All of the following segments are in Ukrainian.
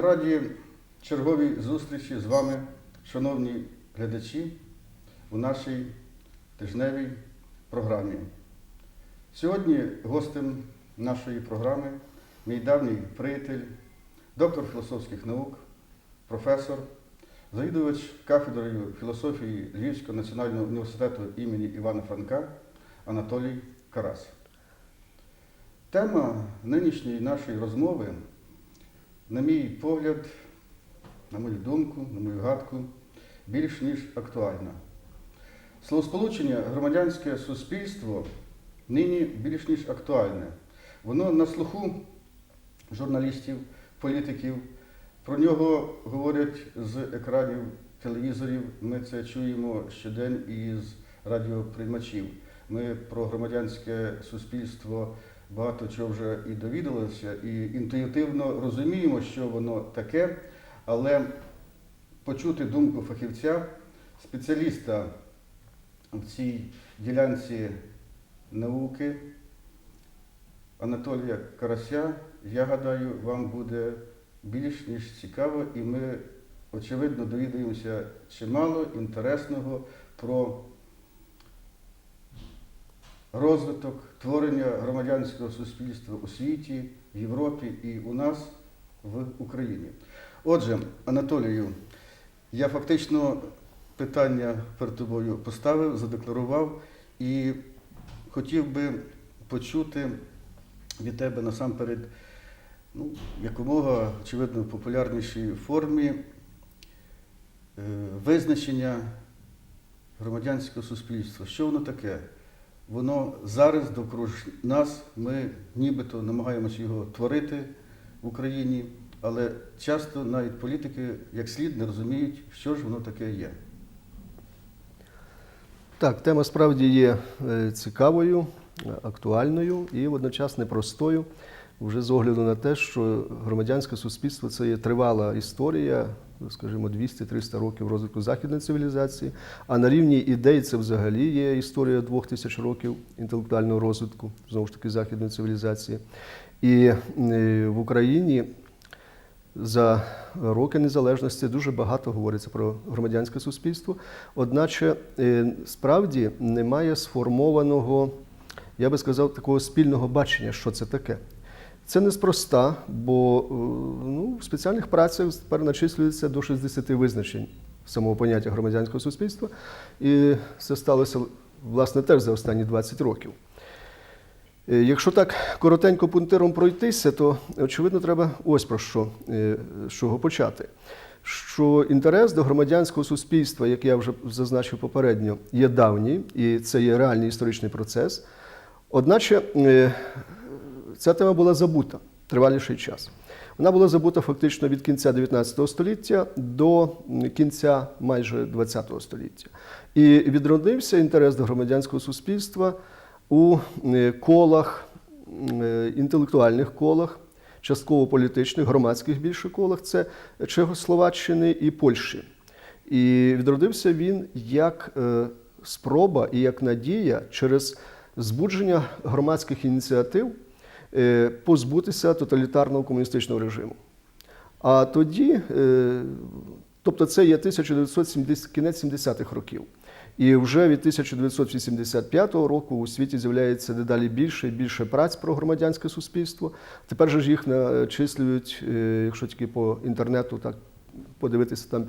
раді черговій зустрічі з вами, шановні глядачі, у нашій тижневій програмі. Сьогодні гостем нашої програми мій давній приятель, доктор філософських наук, професор, завідувач кафедрою філософії Львівського національного університету імені Івана Франка Анатолій Карас. Тема нинішньої нашої розмови, на мій погляд, на мою думку, на мою гадку, більш ніж актуальна. Словосполучення громадянське суспільство нині більш ніж актуальне. Воно на слуху журналістів, політиків. Про нього говорять з екранів телевізорів. Ми це чуємо щодень із радіоприймачів. Ми про громадянське суспільство багато чого вже і довідалися, і інтуїтивно розуміємо, що воно таке, але почути думку фахівця, спеціаліста в цій ділянці науки Анатолія Карася, я гадаю, вам буде більш ніж цікаво, і ми, очевидно, довідаємося чимало інтересного про розвиток творення громадянського суспільства у світі, в Європі і у нас в Україні. Отже, Анатолію, я фактично питання перед тобою поставив, задекларував і хотів би почути від тебе насамперед ну, якомога, очевидно, в популярнішій формі е, визначення громадянського суспільства. Що воно таке? Воно зараз довкруж нас, ми нібито намагаємося його творити в Україні, але часто навіть політики як слід не розуміють, що ж воно таке є. Так, тема справді є е, цікавою, актуальною і водночас непростою, вже з огляду на те, що громадянське суспільство це є тривала історія, скажімо, 200-300 років розвитку західної цивілізації. А на рівні ідей це взагалі є історія двох тисяч років інтелектуального розвитку, знову ж таки, західної цивілізації. І е, в Україні за роки незалежності дуже багато говориться про громадянське суспільство. Одначе е, справді немає сформованого, я би сказав, такого спільного бачення, що це таке. Це неспроста, бо е, ну, в спеціальних працях тепер начислюється до 60 визначень самого поняття громадянського суспільства. І це сталося власне теж за останні 20 років. Е, Якщо так коротенько пунктиром пройтися, то очевидно треба ось про що е, з чого почати. Що інтерес до громадянського суспільства, як я вже зазначив попередньо, є давній, і це є реальний історичний процес. Одначе ця тема була забута триваліший час. Вона була забута фактично від кінця 19 століття до кінця майже 20 століття. І відродився інтерес до громадянського суспільства у колах, інтелектуальних колах, частково політичних, громадських більше колах це Чехословаччини і Польщі. І відродився він як е, спроба і як надія через збудження громадських ініціатив позбутися тоталітарного комуністичного режиму. А тоді, е, тобто це є 1970, кінець 70-х років. І вже від 1985 року у світі з'являється дедалі більше і більше праць про громадянське суспільство. Тепер же ж їх начислюють, е, якщо тільки по інтернету так подивитися, там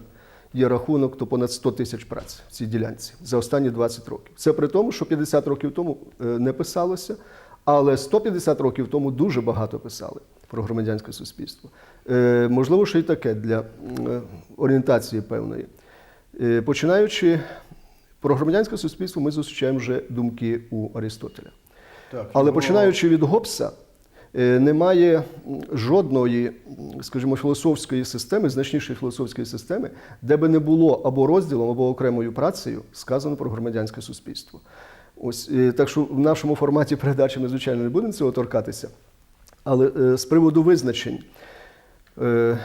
є рахунок, то понад 100 тисяч праць в цій ділянці за останні 20 років. Це при тому, що 50 років тому е, не писалося, але 150 років тому дуже багато писали про громадянське суспільство. Е, Можливо, ще й таке для е, орієнтації певної. Е, Починаючи про громадянське суспільство, ми зустрічаємо вже думки у Аристотеля. Так, Але його- починаючи від Гоббса, е, немає жодної, скажімо, філософської системи, значнішої філософської системи, де би не було або розділом, або окремою працею сказано про громадянське суспільство. Ось е, так що в нашому форматі передачі ми, звичайно, не будемо цього торкатися. Але е, з приводу визначень е,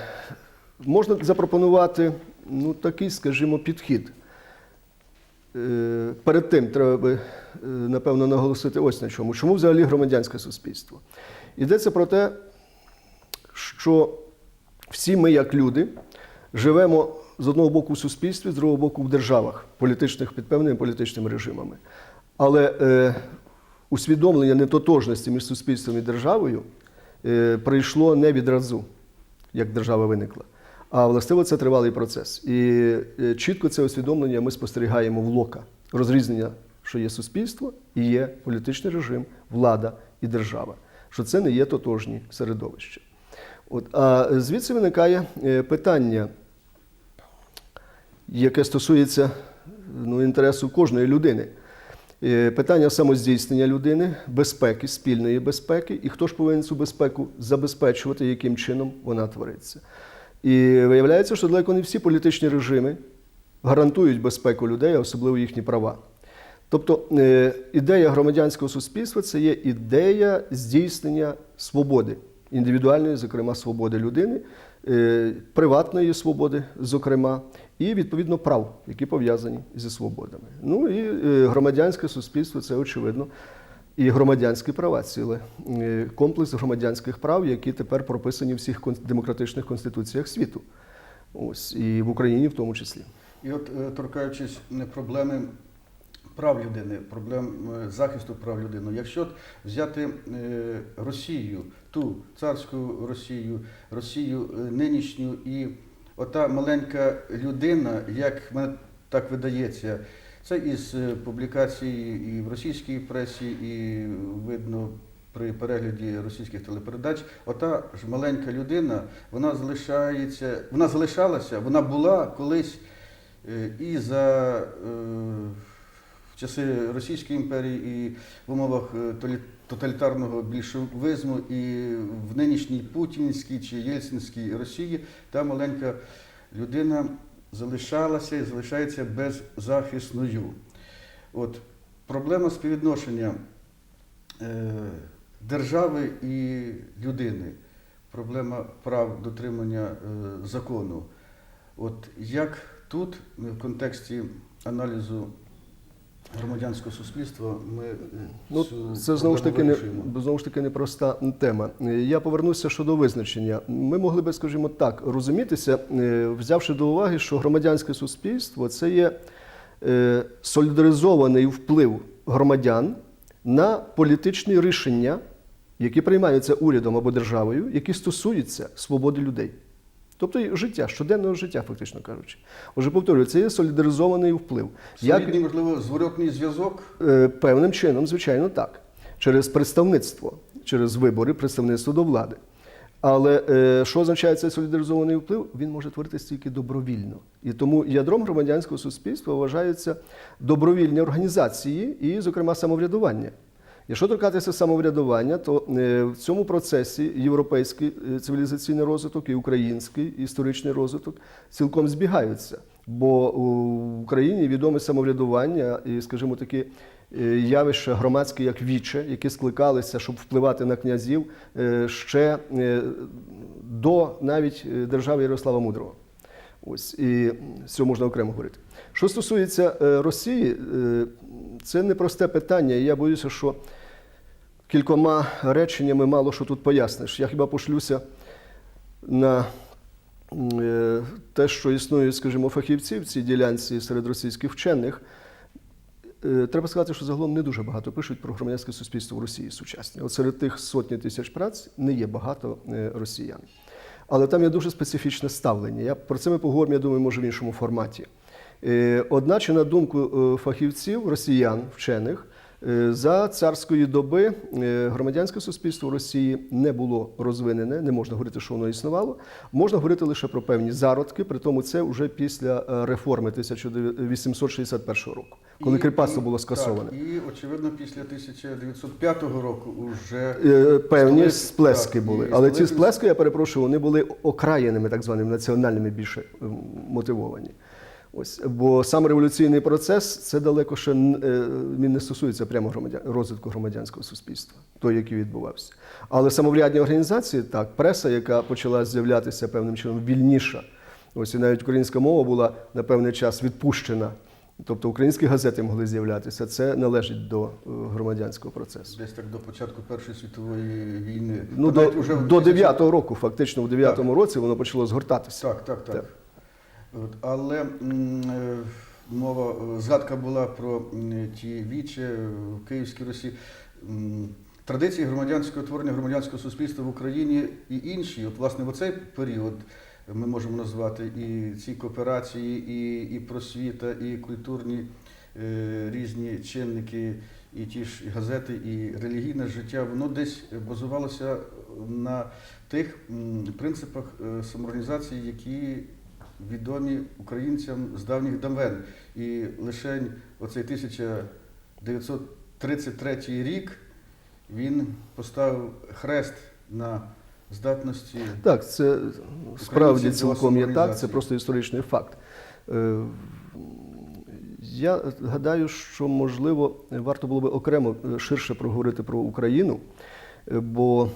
можна запропонувати ну, такий, скажімо, підхід. Перед тим треба би, напевно, наголосити ось на чому. Чому взагалі громадянське суспільство? Йдеться про те, що всі ми, як люди, живемо з одного боку в суспільстві, з другого боку в державах, політичних під певними політичними режимами. Але е, усвідомлення нетотожності між суспільством і державою е, прийшло не відразу, як держава виникла. А властиво це тривалий процес. І е, чітко це усвідомлення ми спостерігаємо в лока розрізнення, що є суспільство і є політичний режим, влада і держава, що це не є тотожні середовища. От, а звідси виникає е, питання, яке стосується ну, інтересу кожної людини. Е, Питання самоздійснення людини, безпеки, спільної безпеки, і хто ж повинен цю безпеку забезпечувати, яким чином вона твориться. І виявляється, що далеко не всі політичні режими гарантують безпеку людей, а особливо їхні права. Тобто е, ідея громадянського суспільства це є ідея здійснення свободи, індивідуальної, зокрема, свободи людини, приватної свободи, зокрема, і відповідно прав, які пов'язані зі свободами. Ну і е, громадянське суспільство це очевидно. І громадянські права, ціле е, комплекс громадянських прав, які тепер прописані в всіх демократичних конституціях світу. Ось і в Україні в тому числі. І от е, торкаючись не проблеми прав людини, проблем е, захисту прав людини, якщо взяти е, Росію, ту царську Росію, Росію е, нинішню і ота маленька людина, як мене так видається, це із публікацій і в російській пресі, і видно при перегляді російських телепередач, ота ж маленька людина, вона залишається, вона залишалася, вона була колись і за часи Російської імперії, і в умовах е, тоталітарного більшовизму, і в нинішній путінській чи єльцинській Росії та маленька людина залишалася і залишається беззахисною. От проблема співвідношення е, держави і людини, проблема прав дотримання е, закону. От як тут, в контексті аналізу громадянського суспільства, ми е, Ну, цю це знову ж таки не знову ж таки непроста тема. Я повернуся щодо визначення. Ми могли би, скажімо так, розумітися, е, взявши до уваги, що громадянське суспільство це є е, солідаризований вплив громадян на політичні рішення, які приймаються урядом або державою, які стосуються свободи людей. Тобто життя, щоденного життя, фактично кажучи. Отже, повторюю, це є солідаризований вплив. Як- можливо, зворотний зв'язок. Е, Певним чином, звичайно, так. Через представництво, через вибори, представництво до влади. Але е, що означає цей солідаризований вплив? Він може творитися тільки добровільно. І тому ядром громадянського суспільства вважаються добровільні організації і, зокрема, самоврядування. Якщо торкатися самоврядування, то е, в цьому процесі європейський е, цивілізаційний розвиток і український історичний розвиток цілком збігаються. Бо в Україні відоме самоврядування і, скажімо, такі е, явища громадські, як віче, які скликалися, щоб впливати на князів ще до навіть держави Ярослава Мудрого. Ось і з цього можна окремо говорити. Що стосується Росії, це непросте питання. і Я боюся, що кількома реченнями мало що тут поясниш. Я хіба пошлюся на е, те, що існують, скажімо, фахівці в цій ділянці серед російських вчених. Е, Треба сказати, що загалом не дуже багато пишуть про громадянське суспільство в Росії сучасне. От серед тих сотні тисяч праць не є багато е, росіян. Але там є дуже специфічне ставлення. Я про це ми поговоримо, я думаю, може в іншому форматі. Одначе, на думку фахівців, росіян, вчених, за царської доби е, громадянське суспільство в Росії не було розвинене, не можна говорити, що воно існувало. Можна говорити лише про певні зародки, при тому це вже після е, реформи 1861 року, коли кріпацтво було скасоване. Так, і, очевидно, після 1905 року вже Е, Певні сплески були, але ці сплески, я перепрошую, вони були окраєними, так званими національними більше мотивовані. Ось, бо сам революційний процес це далеко ще е, він не стосується прямо громадян, розвитку громадянського суспільства, той, який відбувався. Але самоврядні організації, так, преса, яка почала з'являтися певним чином вільніша. Ось і навіть українська мова була на певний час відпущена Тобто українські газети могли з'являтися. Це належить до е, громадянського процесу. Десь так до початку Першої світової війни. Ну, Та до, навіть уже в до 2000 9-го року, фактично, в 9-му році воно почало згортатися. Так, так, так. Так. От, але е, мова, е, згадка була про ті вічі в Київській Русі. Традиції громадянського творення громадянського суспільства в Україні і інші. От, власне, в оцей період ми можемо назвати і ці кооперації, і, і просвіта, і культурні е, різні чинники, і ті ж газети, і релігійне життя, воно десь базувалося на тих принципах е, самоорганізації, які відомі українцям з давніх давен. І лише оцей 1933 рік він поставив хрест на здатності. Так, це справді цілком є так, це просто історичний факт. Е, Я гадаю, що можливо варто було би окремо е, ширше проговорити про Україну, бо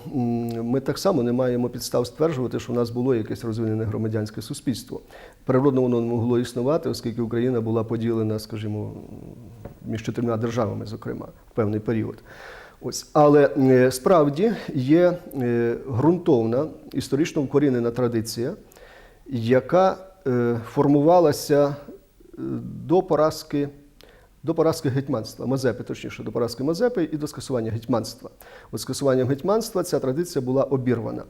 ми так само не маємо підстав стверджувати, що в нас було якесь розвинене громадянське суспільство. Природно воно не могло існувати, оскільки Україна була поділена, скажімо, між чотирма державами, зокрема, в певний період. Ось, але е, справді є е, ґрунтовна історично вкорінена традиція, яка е, формувалася е, до поразки, до поразки гетьманства, Мазепи, точніше, до поразки Мазепи і до скасування гетьманства. От скасуванням гетьманства ця традиція була обірвана.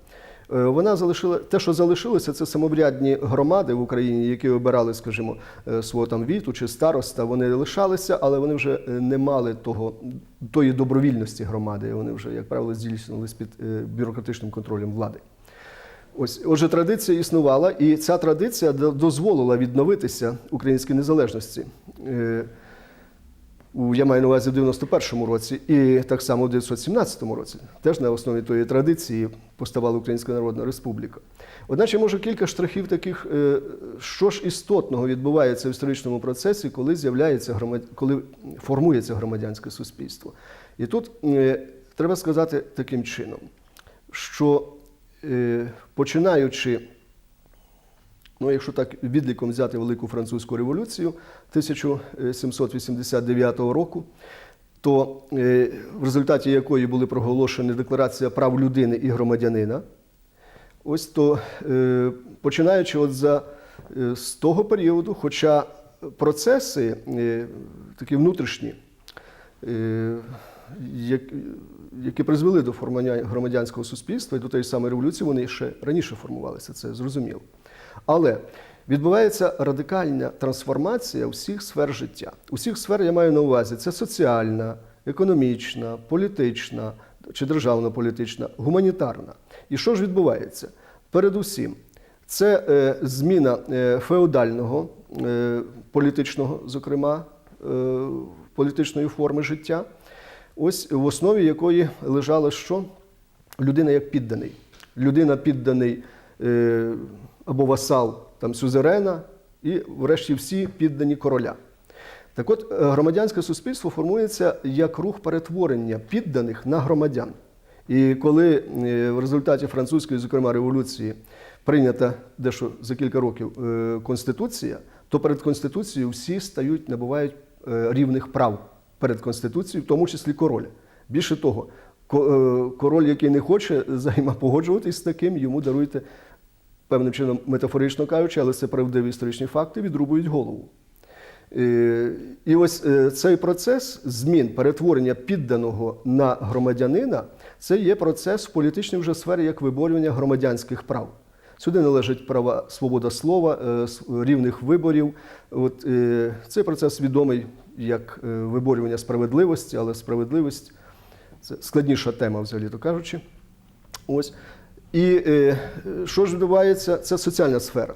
Е, Вона залишила те, що залишилося, це самоврядні громади в Україні, які обирали, скажімо, е, свого там віту чи староста. Вони лишалися, але вони вже е, не мали того тої добровільності громади. Вони вже, як правило, здійснювалися під бюрократичним контролем влади. Ось, отже, традиція існувала, і ця традиція до- дозволила відновитися українській незалежності. Я маю на увазі в 91-му році і так само в 1917 році. Теж на основі тої традиції поставала Українська Народна Республіка. Одначе, може, кілька штрихів таких, е, що ж істотного відбувається в історичному процесі, коли з'являється громад... коли формується громадянське суспільство. І тут е, треба сказати таким чином, що е, починаючи Ну, якщо так відліком взяти Велику Французьку революцію 1789 року, то е, в результаті якої були проголошені Декларація прав людини і громадянина, ось то е, починаючи от за, е, з того періоду, хоча процеси такі внутрішні, як- які призвели до формування громадянського суспільства і до тієї самої революції, вони ще раніше формувалися, це зрозуміло. Але відбувається радикальна трансформація усіх сфер життя. Усіх сфер я маю на увазі: це соціальна, економічна, політична чи державно-політична, гуманітарна. І що ж відбувається? Передусім, це е, зміна е, феодального е, політичного, зокрема, е, політичної форми життя, ось в основі якої лежало що? Людина як підданий. Людина підданий е, або васал там, сюзерена, і, врешті, всі піддані короля. Так от, е, громадянське суспільство формується як рух перетворення підданих на громадян. І коли е, в результаті французької, зокрема, революції прийнята дещо за кілька років е, конституція, то перед конституцією всі стають, набувають рівних прав перед конституцією, в тому числі король. Більше того, король, який не хоче взаємопогоджуватись з таким, йому даруйте певним чином метафорично кажучи, але це правдиві історичні факти, відрубують голову. Е, І ось е, цей процес змін перетворення підданого на громадянина це є процес в політичній вже сфері як виборювання громадянських прав. Сюди належать права свобода слова, е, рівних виборів. От, цей процес відомий як виборювання справедливості, але справедливість це складніша тема, взагалі то кажучи. Ось. І е, що ж відбувається? Це соціальна сфера.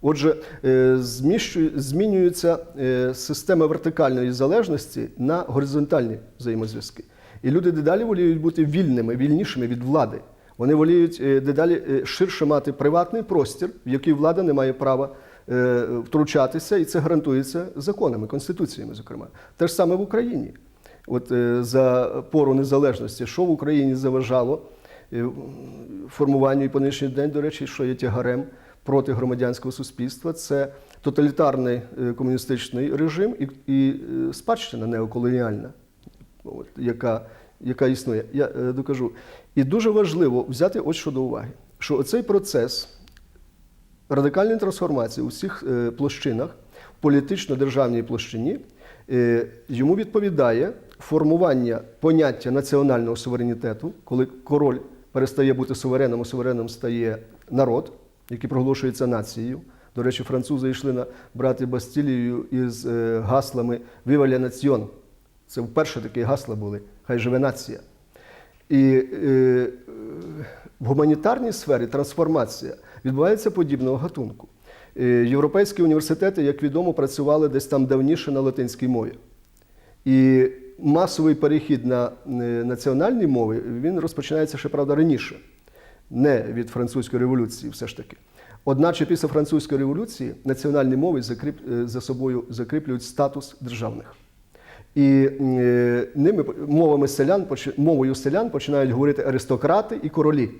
Отже, е, змінюється е, система вертикальної залежності на горизонтальні взаємозв'язки. І люди дедалі воліють бути вільними, вільнішими від влади. Вони воліють дедалі ширше мати приватний простір, в який влада не має права втручатися, і це гарантується законами, конституціями, зокрема. Те ж саме в Україні. От за пору незалежності, що в Україні заважало формуванню і по нинішній день, до речі, що є тягарем проти громадянського суспільства, це тоталітарний е, комуністичний режим і, і е, спадщина неоколоніальна, от, яка, яка існує. Я е, докажу. І дуже важливо взяти ось що до уваги, що оцей процес радикальної трансформації у всіх е, площинах, політично-державній площині, е, йому відповідає формування поняття національного суверенітету, коли король перестає бути сувереном, а сувереном стає народ, який проголошується нацією. До речі, французи йшли на брати Бастілію із е, гаслами «Viva la nation». Це вперше такі гасла були. Хай живе нація. І е, в гуманітарній сфері трансформація відбувається подібного гатунку. Е, європейські університети, як відомо, працювали десь там давніше на латинській мові. І масовий перехід на е, національні мови він розпочинається ще, правда, раніше, не від французької революції, все ж таки. Одначе після французької революції національні мови закріп, е, за собою закріплюють статус державних. І е, ними мовами селян, мовою селян починають говорити аристократи і королі.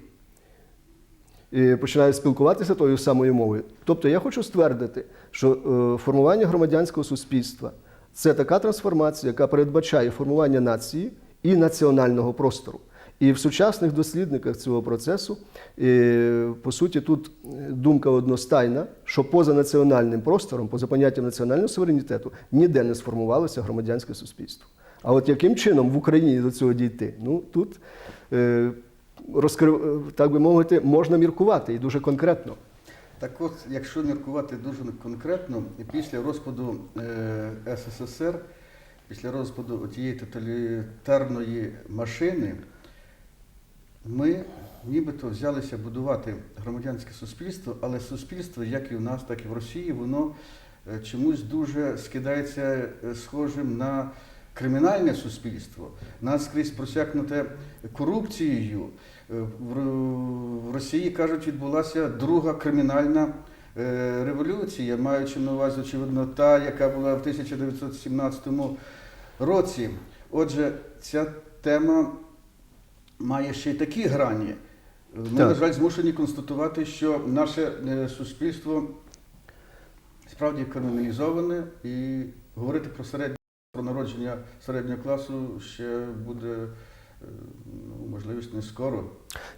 І починають спілкуватися тою самою мовою. Тобто я хочу ствердити, що формування громадянського суспільства це така трансформація, яка передбачає формування нації і національного простору. І в сучасних дослідниках цього процесу, е, по суті, тут е, думка одностайна, що поза національним простором, поза поняттям національного суверенітету, ніде не сформувалося громадянське суспільство. А от яким чином в Україні до цього дійти? Ну тут е, розкрив, так би мовити, можна міркувати і дуже конкретно. Так от, якщо міркувати дуже конкретно, після розпаду е, СССР, після розпаду тієї тоталітарної машини, ми нібито взялися будувати громадянське суспільство, але суспільство, як і в нас, так і в Росії, воно е, чомусь дуже скидається е, схожим на кримінальне суспільство, наскрізь просякнуте корупцією. Е, В Росії кажуть, відбулася друга кримінальна е, революція, маючи на увазі, очевидно, та, яка була в 1917 році. Отже, ця тема має ще й такі грані. Ми, Так. на жаль, змушені констатувати, що наше е, суспільство справді криміналізоване і говорити про середнє народження середнього класу ще буде е, ну, можливість не скоро.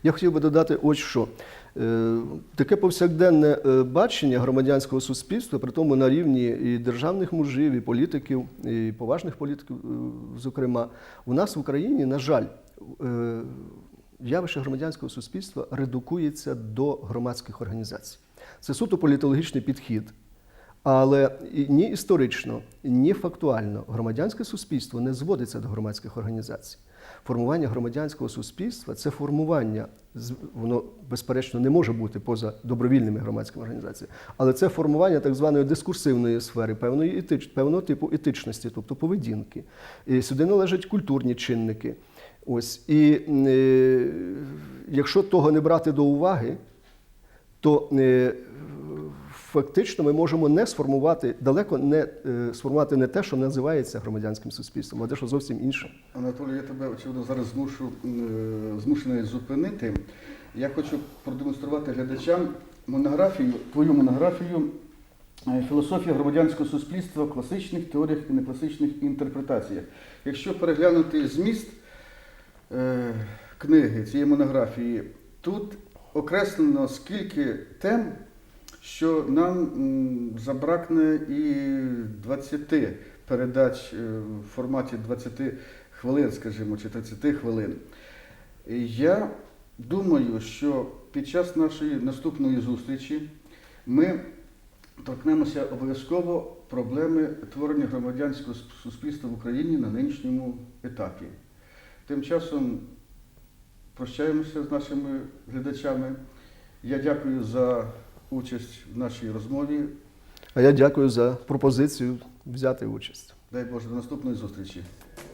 Я хотів би додати ось що. Е, Таке повсякденне е, бачення громадянського суспільства, при тому на рівні і державних мужів, і політиків, і поважних політиків, зокрема, у нас в Україні, на жаль, явище громадянського суспільства редукується до громадських організацій. Це суто політологічний підхід. Але ні історично, ні фактуально громадянське суспільство не зводиться до громадських організацій. Формування громадянського суспільства це формування, воно безперечно не може бути поза добровільними громадськими організаціями, але це формування так званої дискурсивної сфери, певної етич, певного типу етичності, тобто поведінки. І сюди належать культурні чинники. Ось і е, якщо того не брати до уваги, то е, фактично ми можемо не сформувати, далеко не е, сформувати не те, що називається громадянським суспільством, а те, що зовсім інше. Анатолій, я тебе очевидно зараз змушу е, змушений зупинити. Я хочу продемонструвати глядачам монографію, твою монографію е, Філософія громадянського суспільства в класичних теоріях і некласичних інтерпретаціях. Якщо переглянути зміст книги цієї монографії, тут окреслено скільки тем, що нам забракне і 20 передач е, в форматі 20 хвилин, скажімо, чи 30 хвилин. Я думаю, що під час нашої наступної зустрічі ми торкнемося обов'язково проблеми творення громадянського суспільства в Україні на нинішньому етапі. Тим часом прощаємося з нашими глядачами. Я дякую за участь в нашій розмові. А я дякую за пропозицію взяти участь. Дай Боже, до наступної зустрічі.